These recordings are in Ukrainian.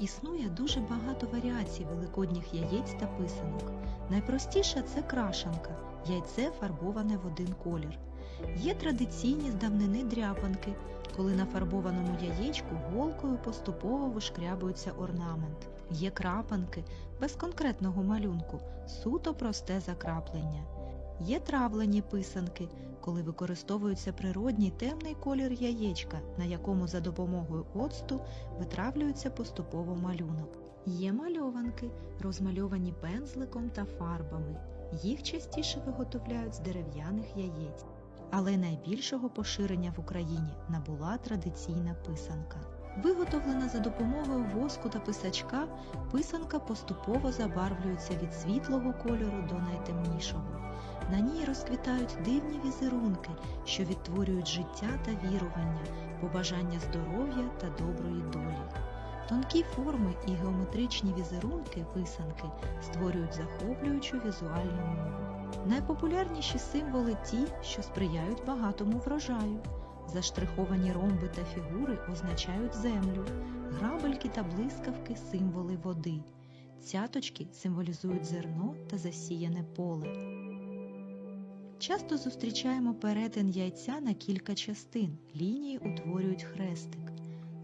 Існує дуже багато варіацій великодніх яєць та писанок. Найпростіша це крашанка, яйце фарбоване в один колір. Є традиційні з давнини дряпанки, коли на фарбованому яєчку голкою поступово вишкрябується орнамент. Є крапанки без конкретного малюнку, суто просте закраплення. Є травлені писанки, коли використовується природній темний колір яєчка, на якому за допомогою оцту витравлюється поступово малюнок. Є мальованки, розмальовані пензликом та фарбами. Їх частіше виготовляють з дерев'яних яєць. Але найбільшого поширення в Україні набула традиційна писанка. Виготовлена за допомогою воску та писачка, писанка поступово забарвлюється від світлого кольору до найтемнішого. На ній розквітають дивні візерунки, що відтворюють життя та вірування, побажання здоров'я та доброї долі. Тонкі форми і геометричні візерунки писанки створюють захоплюючу візуальну мову. Найпопулярніші символи ті, що сприяють багатому врожаю. Заштриховані ромби та фігури означають землю, грабельки та блискавки символи води. Цяточки символізують зерно та засіяне поле. Часто зустрічаємо перетин яйця на кілька частин. Лінії утворюють хрестик.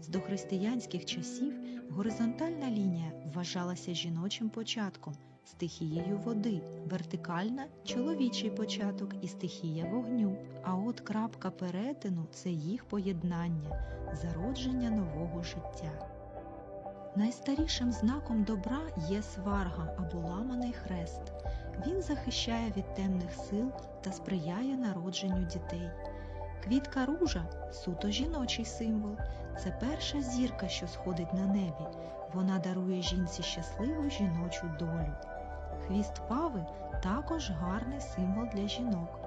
З дохристиянських часів горизонтальна лінія вважалася жіночим початком, стихією води, вертикальна чоловічий початок і стихія вогню. А от крапка перетину це їх поєднання, зародження нового життя. Найстарішим знаком добра є сварга або ламаний хрест. Він захищає від темних сил та сприяє народженню дітей. Квітка ружа суто жіночий символ. Це перша зірка, що сходить на небі. Вона дарує жінці щасливу жіночу долю. Хвіст пави також гарний символ для жінок.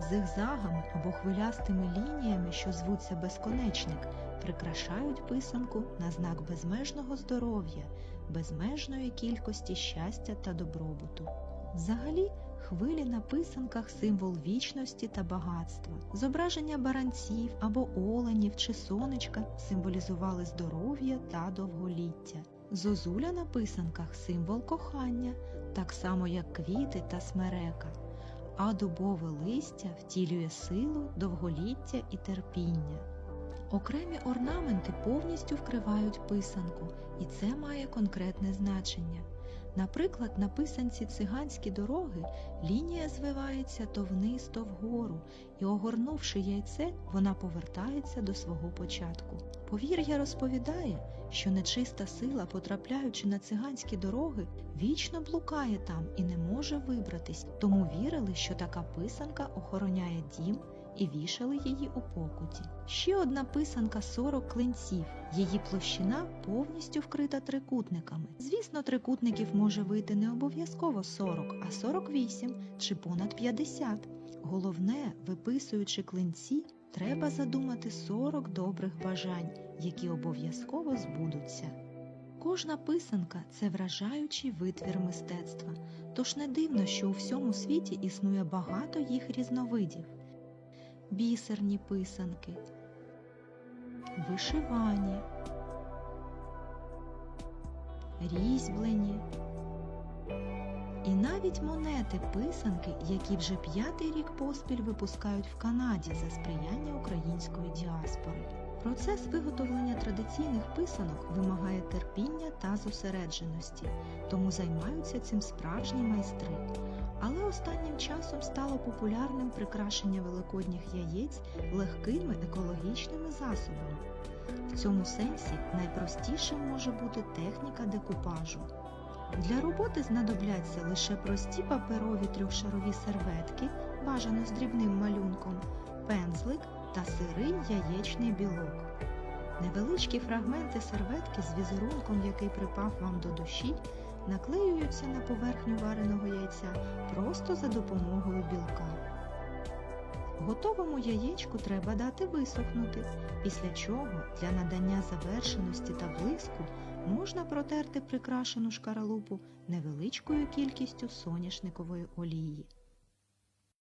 Зигзагами або хвилястими лініями, що звуться безконечник, прикрашають писанку на знак безмежного здоров'я, безмежної кількості щастя та добробуту. Взагалі, хвилі на писанках символ вічності та багатства. Зображення баранців або оленів чи сонечка символізували здоров'я та довголіття. Зозуля на писанках символ кохання, так само як квіти та смерека. А дубове листя втілює силу, довголіття і терпіння. Окремі орнаменти повністю вкривають писанку, і це має конкретне значення. Наприклад, на писанці циганські дороги лінія звивається то вниз, то вгору, і, огорнувши яйце, вона повертається до свого початку. Повір'я розповідає, що нечиста сила, потрапляючи на циганські дороги, вічно блукає там і не може вибратись, тому вірили, що така писанка охороняє дім і вішали її у покуті. Ще одна писанка 40 клинців. Її площина повністю вкрита трикутниками. Звісно, трикутників може вийти не обов'язково 40, а 48 чи понад 50. Головне, виписуючи клинці, треба задумати 40 добрих бажань, які обов'язково збудуться. Кожна писанка це вражаючий витвір мистецтва, тож не дивно, що у всьому світі існує багато їх різновидів бісерні писанки, вишивані, різьблені. І навіть монети писанки, які вже п'ятий рік поспіль випускають в Канаді за сприяння української діаспори. Процес виготовлення традиційних писанок вимагає терпіння та зосередженості, тому займаються цим справжні майстри. Але останнім часом стало популярним прикрашення великодніх яєць легкими екологічними засобами. В цьому сенсі найпростішим може бути техніка декупажу. Для роботи знадобляться лише прості паперові трьохшарові серветки, бажано з дрібним малюнком, пензлик та сирий яєчний білок. Невеличкі фрагменти серветки з візерунком, який припав вам до душі, наклеюються на поверхню вареного яйця просто за допомогою білка. Готовому яєчку треба дати висохнути, після чого для надання завершеності та блиску можна протерти прикрашену шкаралупу невеличкою кількістю соняшникової олії.